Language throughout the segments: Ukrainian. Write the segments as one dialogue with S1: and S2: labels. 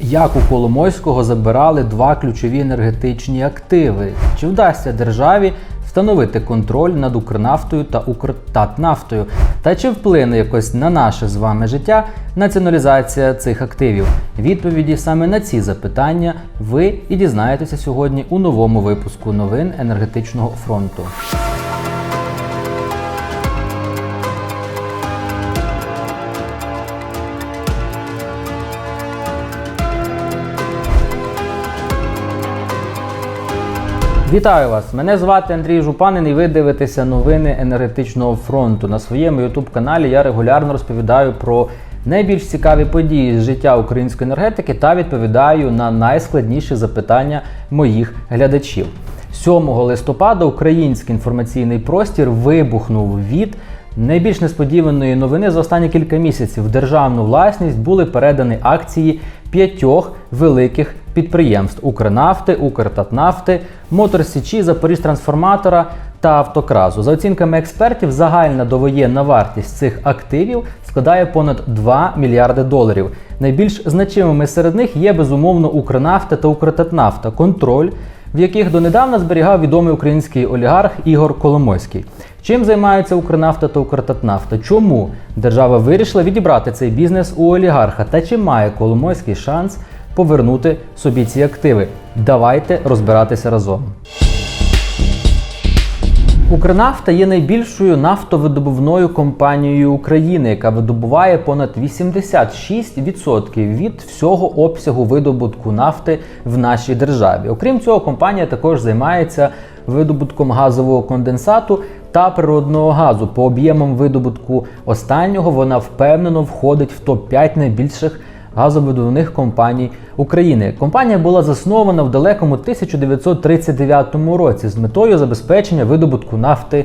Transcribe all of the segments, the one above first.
S1: Як у Коломойського забирали два ключові енергетичні активи? Чи вдасться державі встановити контроль над Укрнафтою та Укртатнафтою? Та чи вплине якось на наше з вами життя націоналізація цих активів? Відповіді саме на ці запитання ви і дізнаєтеся сьогодні у новому випуску новин енергетичного фронту. Вітаю вас! Мене звати Андрій Жупанин і ви дивитеся новини енергетичного фронту. На своєму youtube каналі я регулярно розповідаю про найбільш цікаві події з життя української енергетики та відповідаю на найскладніші запитання моїх глядачів. 7 листопада український інформаційний простір вибухнув від найбільш несподіваної новини за останні кілька місяців. В державну власність були передані акції п'ятьох великих підприємств Укрнафти, Укртатнафти, Моторсічі, Запоріжтрансформатора та Автокразу. За оцінками експертів, загальна довоєнна вартість цих активів складає понад 2 мільярди доларів. Найбільш значимими серед них є безумовно Укрнафта та Укртатнафта, контроль в яких донедавна зберігав відомий український олігарх Ігор Коломойський. Чим займаються Укрнафта та Укртатнафта? Чому держава вирішила відібрати цей бізнес у олігарха? Та чи має Коломойський шанс повернути собі ці активи? Давайте розбиратися разом. Укрнафта є найбільшою нафтовидобувною компанією України, яка видобуває понад 86% від всього обсягу видобутку нафти в нашій державі. Окрім цього, компанія також займається видобутком газового конденсату та природного газу. По об'ємам видобутку останнього вона впевнено входить в топ-5 найбільших газовидобувних компаній України. Компанія була заснована в далекому 1939 році з метою забезпечення видобутку нафти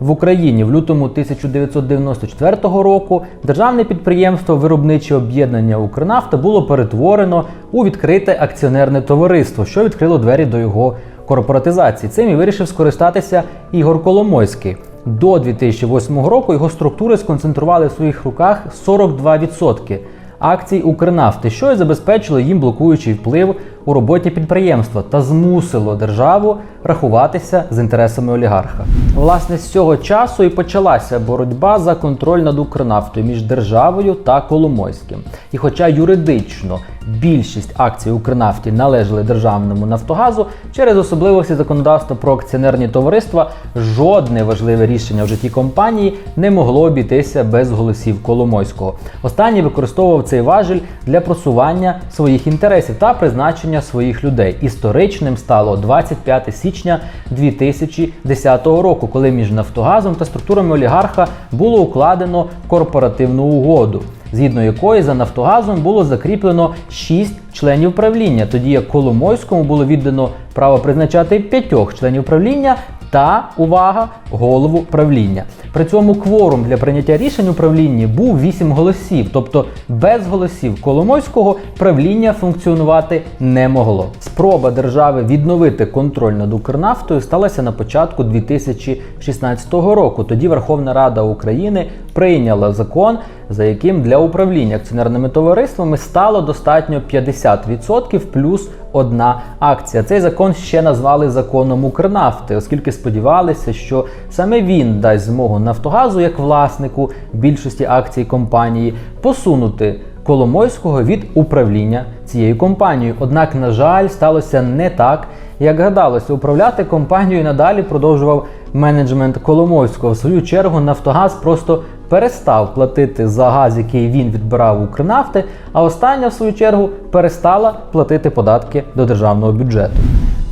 S1: в Україні. В лютому 1994 року державне підприємство Виробниче об'єднання Укрнафта було перетворено у відкрите акціонерне товариство, що відкрило двері до його корпоратизації. Цим і вирішив скористатися Ігор Коломойський. До 2008 року його структури сконцентрували в своїх руках 42% акцій Укрнафти, що і забезпечило їм блокуючий вплив у роботі підприємства та змусило державу рахуватися з інтересами олігарха. Власне, з цього часу і почалася боротьба за контроль над Укрнафтою між державою та Коломойським. І хоча юридично більшість акцій Укрнафті належали державному Нафтогазу, через особливості законодавства про акціонерні товариства жодне важливе рішення в житті компанії не могло обійтися без голосів Коломойського. Останній використовував цей важіль для просування своїх інтересів та призначення своїх людей. Історичним стало 25 січня 2010 року, коли між Нафтогазом та структурами олігарха було укладено корпоративну угоду. Згідно якої за Нафтогазом було закріплено 6 членів правління, тоді як Коломойському було віддано право призначати п'ятьох членів правління та увага голову правління. При цьому кворум для прийняття рішень у правлінні був 8 голосів, тобто без голосів Коломойського правління функціонувати не могло. Спроба держави відновити контроль над Укрнафтою сталася на початку 2016 року. Тоді Верховна Рада України прийняла закон, за яким для управління акціонерними товариствами стало достатньо 50% плюс одна акція. Цей закон ще назвали законом Укрнафти, оскільки сподівалися, що саме він дасть змогу Нафтогазу як власнику більшості акцій компанії посунути. Коломойського від управління цією компанією. Однак, на жаль, сталося не так, як гадалося. Управляти компанією надалі продовжував менеджмент Коломойського. В свою чергу Нафтогаз просто перестав платити за газ, який він відбирав у Укрнафти, а остання, в свою чергу, перестала платити податки до державного бюджету.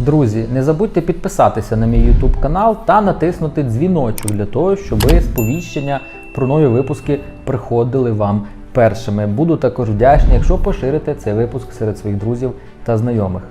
S1: Друзі, не забудьте підписатися на мій YouTube канал та натиснути дзвіночок для того, щоб сповіщення про нові випуски приходили вам першими. Буду також вдячний, якщо поширите цей випуск серед своїх друзів та знайомих.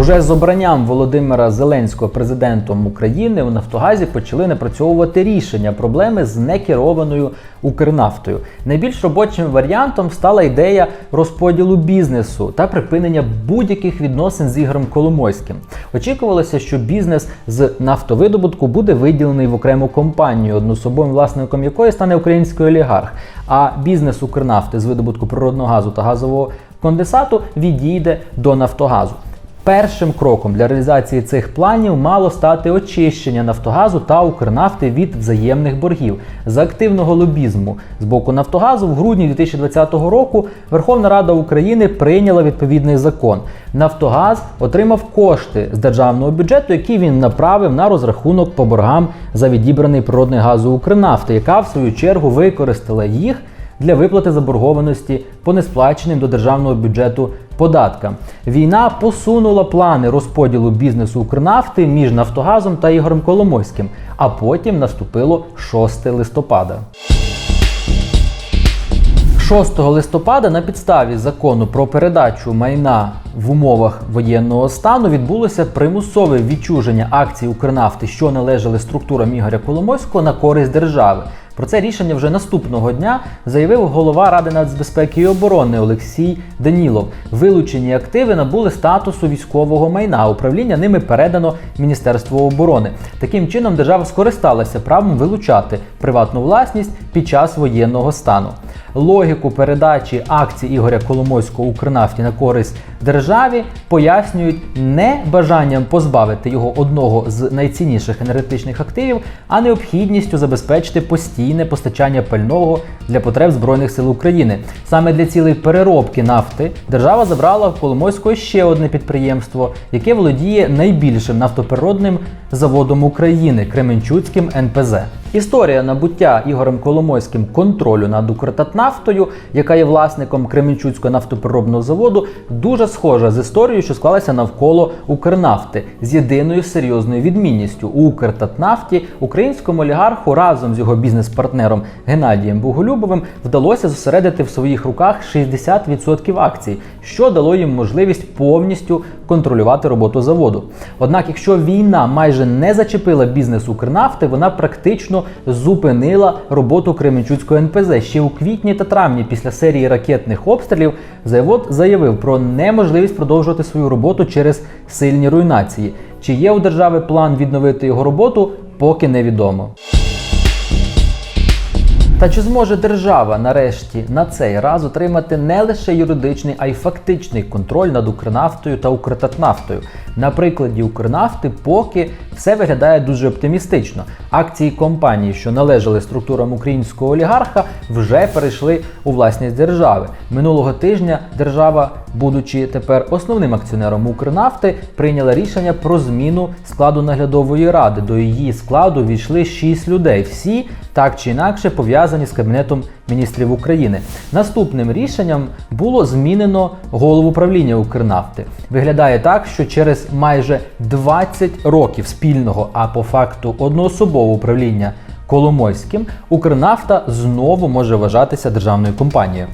S1: Уже з обранням Володимира Зеленського президентом України у Нафтогазі почали напрацьовувати рішення проблеми з некерованою Укрнафтою. Найбільш робочим варіантом стала ідея розподілу бізнесу та припинення будь-яких відносин з Ігорем Коломойським. Очікувалося, що бізнес з нафтовидобутку буде виділений в окрему компанію, однособовим власником якої стане український олігарх. А бізнес Укрнафти з видобутку природного газу та газового конденсату відійде до Нафтогазу. Першим кроком для реалізації цих планів мало стати очищення Нафтогазу та Укрнафти від взаємних боргів за активного лобізму з боку Нафтогазу в грудні 2020 року Верховна Рада України прийняла відповідний закон. Нафтогаз отримав кошти з державного бюджету, які він направив на розрахунок по боргам за відібраний природний газ у Укрнафти, яка в свою чергу використала їх для виплати заборгованості по несплаченим до державного бюджету податкам. Війна посунула плани розподілу бізнесу Укрнафти між Нафтогазом та Ігорем Коломойським, а потім наступило 6 листопада. 6 листопада на підставі закону про передачу майна в умовах воєнного стану відбулося примусове відчуження акцій Укрнафти, що належали структурам Ігоря Коломойського на користь держави. Про це рішення вже наступного дня заявив голова Ради нацбезпеки і оборони Олексій Данілов. Вилучені активи набули статусу військового майна. Управління ними передано Міністерству оборони. Таким чином держава скористалася правом вилучати приватну власність під час воєнного стану. Логіку передачі акцій Ігоря Коломойського Укрнафті на користь державі пояснюють не бажанням позбавити його одного з найцінніших енергетичних активів, а необхідністю забезпечити постійне постачання пального для потреб Збройних сил України. Саме для цілей переробки нафти держава забрала в Коломойського ще одне підприємство, яке володіє найбільшим нафтопереробним заводом України Кременчуцьким НПЗ. Історія набуття Ігорем Коломойським контролю над Укртатнафтою, яка є власником Кременчуцького нафтопереробного заводу, дуже схожа з історією, що склалася навколо Укрнафти, з єдиною серйозною відмінністю у Укртатнафті. Українському олігарху разом з його бізнес-партнером Геннадієм Боголюбовим вдалося зосередити в своїх руках 60% акцій, що дало їм можливість повністю контролювати роботу заводу. Однак, якщо війна майже не зачепила бізнес Укрнафти, вона практично зупинила роботу Кременчуцького НПЗ. Ще у квітні та травні після серії ракетних обстрілів завод заявив про неможливість продовжувати свою роботу через сильні руйнації. Чи є у держави план відновити його роботу, поки невідомо. Та чи зможе держава нарешті на цей раз отримати не лише юридичний, а й фактичний контроль над Укрнафтою та Укртатнафтою? На прикладі Укрнафти поки все виглядає дуже оптимістично. Акції компанії, що належали структурам українського олігарха, вже перейшли у власність держави. Минулого тижня держава, будучи тепер основним акціонером Укрнафти, прийняла рішення про зміну складу наглядової ради. До її складу війшли 6 людей. Всі так чи інакше пов'язані з Кабінетом міністрів України. Наступним рішенням було змінено голову правління Укрнафти. Виглядає так, що через майже 20 років спільного, а по факту одноособового управління Коломойським, Укрнафта знову може вважатися державною компанією.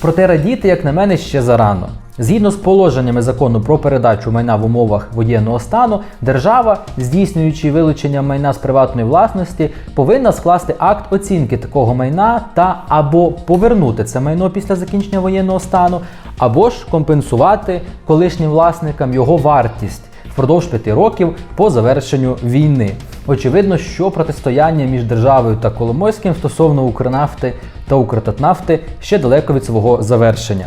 S1: Проте радіти, як на мене, ще зарано. Згідно з положеннями закону про передачу майна в умовах воєнного стану, держава, здійснюючи вилучення майна з приватної власності, повинна скласти акт оцінки такого майна та або повернути це майно після закінчення воєнного стану, або ж компенсувати колишнім власникам його вартість впродовж п'яти років по завершенню війни. Очевидно, що протистояння між державою та Коломойським стосовно Укрнафти та Укртатнафти ще далеко від свого завершення.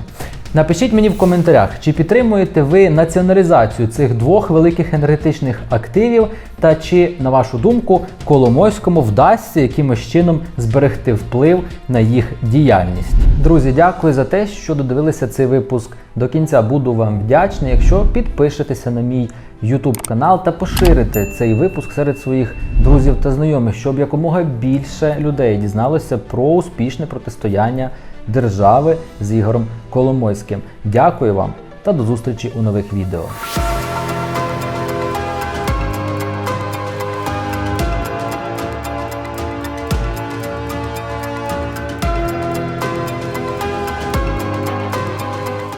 S1: Напишіть мені в коментарях, чи підтримуєте ви націоналізацію цих двох великих енергетичних активів, та чи, на вашу думку, Коломойському вдасться якимось чином зберегти вплив на їх діяльність. Друзі, дякую за те, що додивилися цей випуск до кінця. Буду вам вдячний, якщо підпишетеся на мій YouTube канал та поширите цей випуск серед своїх друзів та знайомих, щоб якомога більше людей дізналося про успішне протистояння держави з Ігорем Коломойським. Дякую вам та до зустрічі у нових відео.